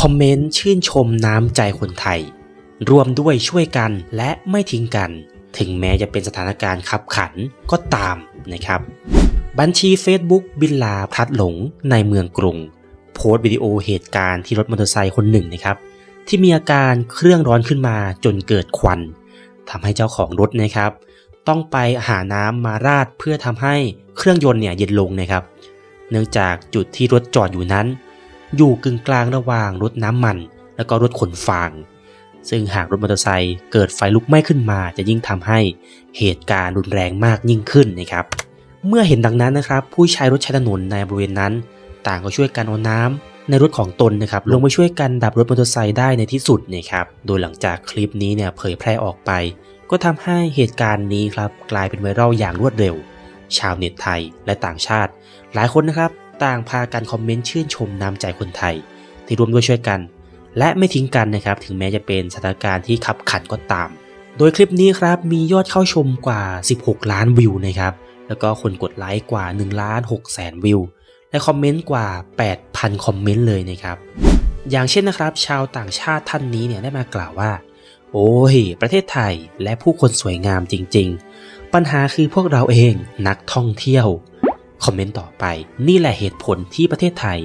คอมเมนต์ชื่นชมน้ำใจคนไทย รวมด้วยช่วยกันและไม่ทิ้งกัน ถึงแม้จะเป็นสถานการณ์ขับขันก็ตามนะครับ บัญชี Facebook บินลาพลัดหลงในเมืองกรุง โพสต์วิดีโอเหตุการณ์ที่รถมอเตอร์ไซค์คนหนึ่งนะครับ ที่มีอาการเครื่องร้อนขึ้นมาจนเกิดควันทำให้เจ้าของรถนะครับ ต้องไปหาน้ำมาราดเพื่อทำให้เครื่องยนต์เนี่ยเย็นลงนะครับ เนื่องจากจุดที่รถจอดอยู่นั้น อยู่กึ่งกลางระหว่างรถน้ำมัน แล้วก็รถขนฟาง ซึ่งหากรถมอเตอร์ไซค์เกิดไฟลุกไหม้ขึ้นมา จะยิ่งทำให้เหตุการณ์รุนแรงมากยิ่งขึ้นนะครับ เมื่อเห็นดังนั้นนะครับ ผู้ใช้รถใช้ถนนในบริเวณนั้น ต่างก็ช่วยกันเอาน้ำในรถของตนนะครับลงไปช่วยกันดับรถมอเตอร์ไซค์ได้ในที่สุดนะครับโดยหลังจากคลิปนี้เนี่ยเผยแพร่ออกไป ก็ทำให้เหตุการณ์นี้ครับกลายเป็นไวรัลอย่างรวดเร็ว ชาวเน็ตไทยและต่างชาติ หลายคนนะครับ ต่างพากันคอมเมนต์ชื่นชมน้ำใจคนไทย ที่ร่วมด้วยช่วยกัน และไม่ทิ้งกันนะครับถึงแม้จะเป็นสถานการณ์ที่ขับขันก็ตาม โดยคลิปนี้ครับมียอดเข้าชมกว่า 16 ล้านวิวนะครับแล้วก็คนกดไลค์กว่า1ล้าน6แสนวิวและคอมเมนต์กว่า 8,000 คอมเมนต์เลยนะครับอย่างเช่นนะครับ ชาวต่างชาติท่านนี้เนี่ยได้มากล่าวว่า โอ้ยประเทศไทยและผู้คนสวยงามจริง ๆ ปัญหาคือพวกเราเองนักท่องเที่ยว คอมเมนต์ต่อไป นี่แหละเหตุผลที่ประเทศไทย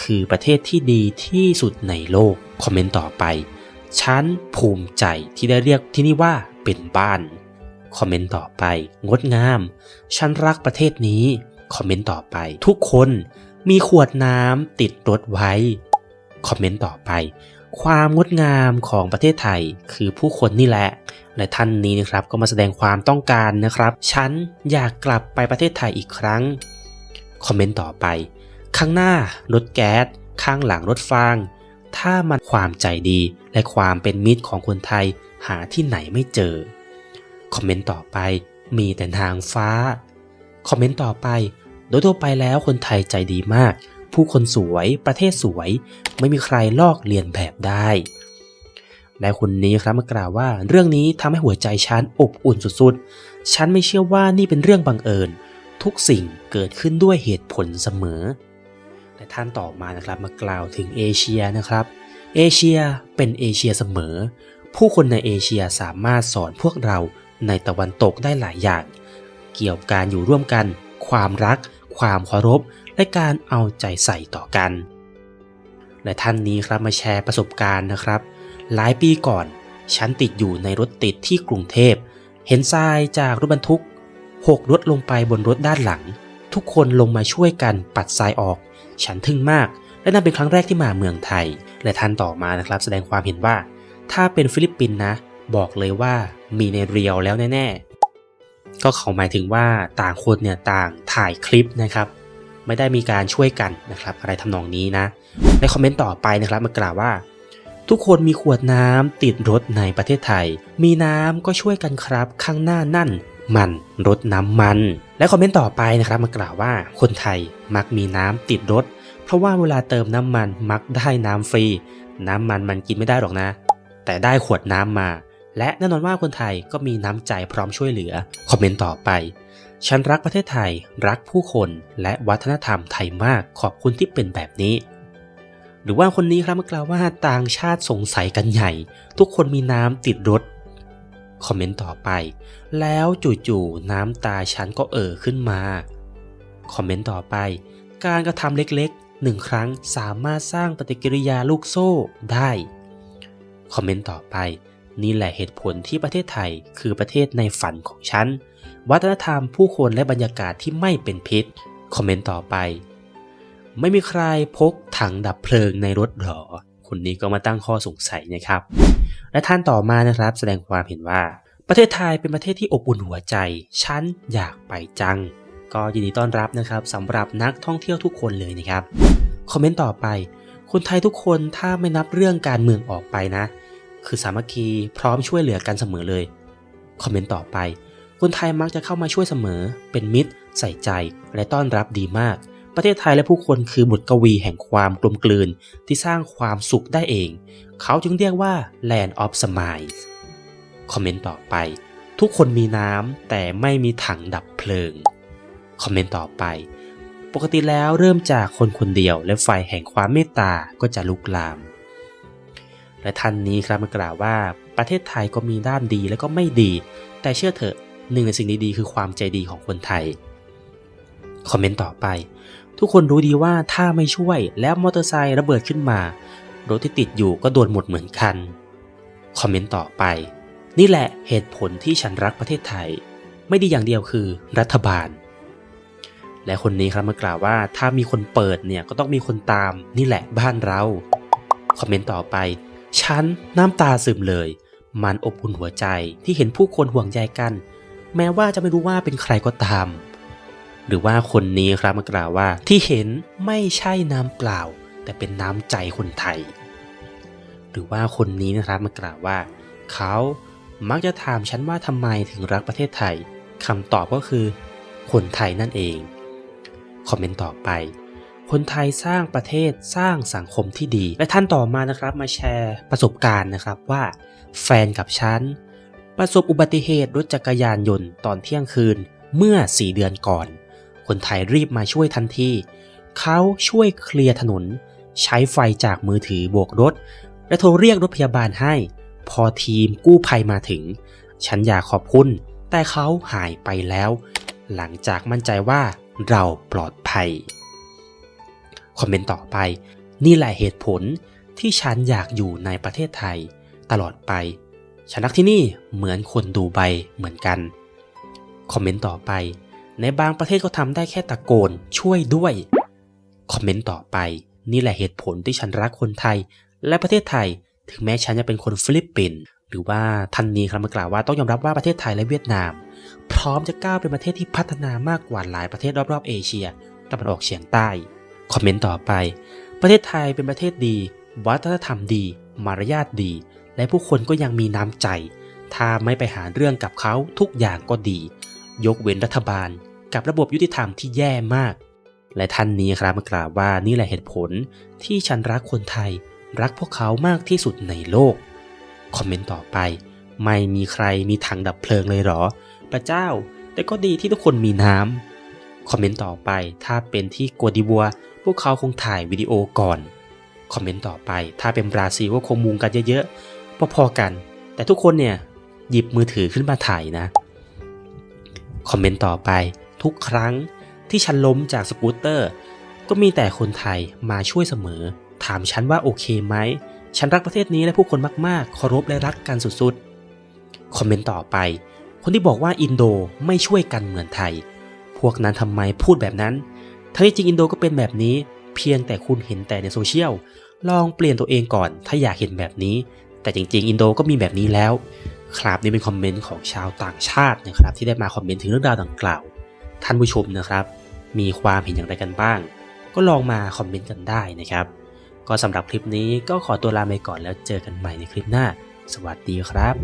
คือประเทศที่ดีที่สุดในโลก คอมเมนต์ต่อไป ฉันภูมิใจที่ได้เรียกที่นี่ว่าเป็นบ้าน คอมเมนต์ต่อไป งดงาม ฉันรักประเทศนี้ คอมเมนต์ต่อไป ทุกคนมีขวดน้ำติดรถไว้ คอมเมนต์ต่อไป ความงดงามของประเทศไทยคือผู้คนนี่แหละ และท่านนี้นะครับก็มาแสดงความต้องการนะครับ ฉันอยากกลับไปประเทศไทยอีกครั้ง คอมเมนต์ต่อไป ข้างหน้ารถแก๊ส ข้างหลังรถฟาง ถ้ามันความใจดีและความเป็นมิตรของคนไทยหาที่ไหนไม่เจอ คอมเมนต์ต่อไปมีแต่ทางฟ้า คอมเมนต์ต่อไป โดยทั่วไปแล้วคนไทยใจดีมาก ผู้คนสวย ประเทศสวย ไม่มีใครลอกเลียนแบบได้ และคนนี้ครับมากล่าวว่าเรื่องนี้ทำให้หัวใจฉันอบอุ่นสุดๆ ฉันไม่เชื่อว่านี่เป็นเรื่องบังเอิญ ทุกสิ่งเกิดขึ้นด้วยเหตุผลเสมอและท่านต่อมานะครับมากล่าวถึงเอเชียนะครับ เอเชียเป็นเอเชียเสมอ ผู้คนในเอเชียสามารถสอนพวกเราในตะวันตกได้หลายอย่าง เกี่ยวกับการอยู่ร่วมกัน ความรัก ความเคารพ และการเอาใจใส่ต่อกัน และท่านนี้ครับมาแชร์ประสบการณ์นะครับ หลายปีก่อน ฉันติดอยู่ในรถติดที่กรุงเทพ เห็นทรายจากรถบรรทุกหกรถลงไปบนรถด้านหลัง ทุกคนลงมาช่วยกันปัดทรายออก ฉันทึ่งมาก และนั่นเป็นครั้งแรกที่มาเมืองไทย และท่านต่อมานะครับ แสดงความเห็นว่า ถ้าเป็นฟิลิปปินส์นะ บอกเลยว่ามีในเรียวแล้วแน่ๆ ก็เขาหมายถึงว่าต่างคนเนี่ยต่างถ่ายคลิปนะครับไม่ได้มีการช่วยกันนะครับอะไรทำนองนี้นะ ในคอมเมนต์ต่อไปนะครับมากล่าวว่า ทุกคนมีขวดน้ำติดรถในประเทศไทย มีน้ำก็ช่วยกันครับ ข้างหน้านั่น มันรถน้ำมัน และคอมเมนต์ต่อไปนะครับมากล่าวว่าคนไทยมักมีน้ำติดรถ เพราะว่าเวลาเติมน้ำมันมักได้น้ำฟรี น้ำมันมันกินไม่ได้หรอกนะ แต่ได้ขวดน้ำมา และแน่นอนว่าคนไทยก็มีน้ำใจพร้อมช่วยเหลือคอมเมนต์ต่อไปฉันรักประเทศไทย รักผู้คนและวัฒนธรรมไทยมากขอบคุณที่เป็นแบบนี้ รือว่าคนนี้ครับมากล่าวว่าต่างชาติสงสัยกันใหญ่ ทุกคนมีน้ำติดรถ คอมเมนต์ต่อไป แล้วจู่ๆน้ำตาฉันก็เอ่อขึ้นมา คอมเมนต์ต่อไป การกระทำเล็กๆหนึ่งครั้งสามารถสร้างปฏิกิริยาลูกโซ่ได้ คอมเมนต์ต่อไป นี่แหละเหตุผลที่ประเทศไทยคือประเทศในฝันของฉัน วัฒนธรรมผู้คนและบรรยากาศที่ไม่เป็นพิษ คอมเมนต์ต่อไป ไม่มีใครพกถังดับเพลิงในรถหรอ คนนี้ก็มาตั้งข้อสงสัยนะครับ และท่านต่อมานะครับ แสดงความเห็นว่า ประเทศไทยเป็นประเทศที่อบอุ่นหัวใจ ฉันอยากไปจัง ก็ยินดีต้อนรับนะครับสำหรับนักท่องเที่ยวทุกคนเลยนะครับ คอมเมนต์ต่อไป คนไทยทุกคนถ้าไม่นับเรื่องการเมืองออกไปนะ คือสามัคคีพร้อมช่วยเหลือกันเสมอเลย คอมเมนต์ต่อไปคนไทยมักจะเข้ามาช่วยเสมอ เป็นมิตร ใส่ใจ และต้อนรับดีมาก ประเทศไทยและผู้คนคือบทกวีแห่งความกลมกลืนที่สร้างความสุขได้เอง เขาจึงเรียกว่า Land of Smiles คอมเมนต์ต่อไป ทุกคนมีน้ำแต่ไม่มีถังดับเพลิง คอมเมนต์ต่อไป ปกติแล้วเริ่มจากคนคนเดียวและไฟแห่งความเมตตาก็จะลุกลาม และท่านนี้ครับมากล่าวว่าประเทศไทยก็มีด้านดีและก็ไม่ดี แต่เชื่อเถอะหนึ่งในสิ่งดีๆคือความใจดีของคนไทย คอมเมนต์ต่อไป ทุกคนรู้ดีว่าถ้าไม่ช่วยแล้วมอเตอร์ไซค์ระเบิดขึ้นมา รถที่ติดอยู่ก็โดนหมดเหมือนกัน คอมเมนต์ต่อไป นี่แหละเหตุผลที่ฉันรักประเทศไทย ไม่ดีอย่างเดียวคือรัฐบาล และคนนี้ครับมากล่าวว่าถ้ามีคนเปิดเนี่ยก็ต้องมีคนตาม นี่แหละบ้านเรา คอมเมนต์ต่อไป ฉันน้ำตาซึมเลย มันอบอุ่นหัวใจที่เห็นผู้คนห่วงใยกัน แม้ว่าจะไม่รู้ว่าเป็นใครก็ตาม หรือว่าคนนี้ครับมากล่าวว่าที่เห็นไม่ใช่น้ำเปล่า แต่เป็นน้ำใจคนไทย หรือว่าคนนี้นะครับมากล่าวว่า เขามักจะถามฉันว่าทำไมถึงรักประเทศไทยคำตอบก็คือ คนไทยนั่นเอง คอมเมนต์ต่อไป คนไทยสร้างประเทศสร้างสังคมที่ดี และท่านต่อมานะครับมาแชร์ประสบการณ์นะครับว่า แฟนกับฉันประสบอุบัติเหตุรถจักรยานยนต์ตอนเที่ยงคืนเมื่อ 4 เดือนก่อน คนไทยรีบมาช่วยทันที เขาช่วยเคลียร์ถนน ใช้ไฟจากมือถือโบกรถ และโทรเรียกรถพยาบาลให้ พอทีมกู้ภัยมาถึง ฉันอยากขอบคุณ แต่เขาหายไปแล้ว หลังจากมั่นใจว่าเราปลอดภัย คอมเมนต์ต่อไป นี่แหละเหตุผลที่ฉันอยากอยู่ในประเทศไทย ตลอดไป ฉันรักที่นี่เหมือนคนดูใบเหมือนกัน คอมเมนต์ต่อไป ในบางประเทศก็ทำได้แค่ตะโกนช่วยด้วย คอมเมนต์ต่อไป นี่แหละเหตุผลที่ฉันรักคนไทย และประเทศไทย ถึงแม้ฉันจะเป็นคนฟิลิปปินส์หรือว่าท่านนี้ครับมากล่าวว่าต้องยอมรับว่าประเทศไทยและเวียดนาม พร้อมจะก้าวเป็นประเทศที่พัฒนามากกว่าหลายประเทศรอบๆเอเชียตะวันออกเฉียงใต้ คอมเมนต์ต่อไป ประเทศไทยเป็นประเทศดี วัฒนธรรมดี มารยาทดี และผู้คนก็ยังมีน้ำใจ ถ้าไม่ไปหาเรื่องกับเขาทุกอย่างก็ดี ยกเว้นรัฐบาล กับระบบยุติธรรมที่แย่มาก และท่านนี้ครับมากล่าวว่านี่แหละเหตุผลที่ฉันรักคนไทย รักพวกเขามากที่สุดในโลก คอมเมนต์ต่อไป ไม่มีใครมีถังดับเพลิงเลยเหรอ พระเจ้า แต่ก็ดีที่ทุกคนมีน้ำคอมเมนต์ต่อไปถ้าเป็นที่กัวดิบัว พวกเขาคงถ่ายวิดีโอก่อนคอมเมนต์ต่อไป ถ้าเป็นบราซิลก็คงมุงกันเยอะๆพอๆกัน แต่ทุกคนเนี่ยหยิบมือถือขึ้นมาถ่ายนะ คอมเมนต์ต่อไป ทุกครั้งที่ฉันล้มจากสกูตเตอร์ ก็มีแต่คนไทยมาช่วยเสมอ ถามฉันว่าโอเคไหม ฉันรักประเทศนี้และผู้คนมากๆเคารพและรักกันสุดๆ คอมเมนต์ต่อไป คนที่บอกว่าอินโดไม่ช่วยกันเหมือนไทย พวกนั้นทำไมพูดแบบนั้น ทั้งที่จริงอินโดก็เป็นแบบนี้ เพียงแต่คุณเห็นแต่ในโซเชียล ลองเปลี่ยนตัวเองก่อน ถ้าอยากเห็นแบบนี้ แต่จริง ๆ อินโดก็มีแบบนี้แล้ว ครับนี่เป็นคอมเมนต์ของชาวต่างชาตินะครับที่ได้มาคอมเมนต์ถึงเรื่องราวดังกล่าว ท่านผู้ชมนะครับ มีความเห็นอย่างไรกันบ้าง ก็ลองมาคอมเมนต์กันได้นะครับ ก็สำหรับคลิปนี้ก็ขอตัวลาไปก่อนแล้วเจอกันใหม่ในคลิปหน้า สวัสดีครับ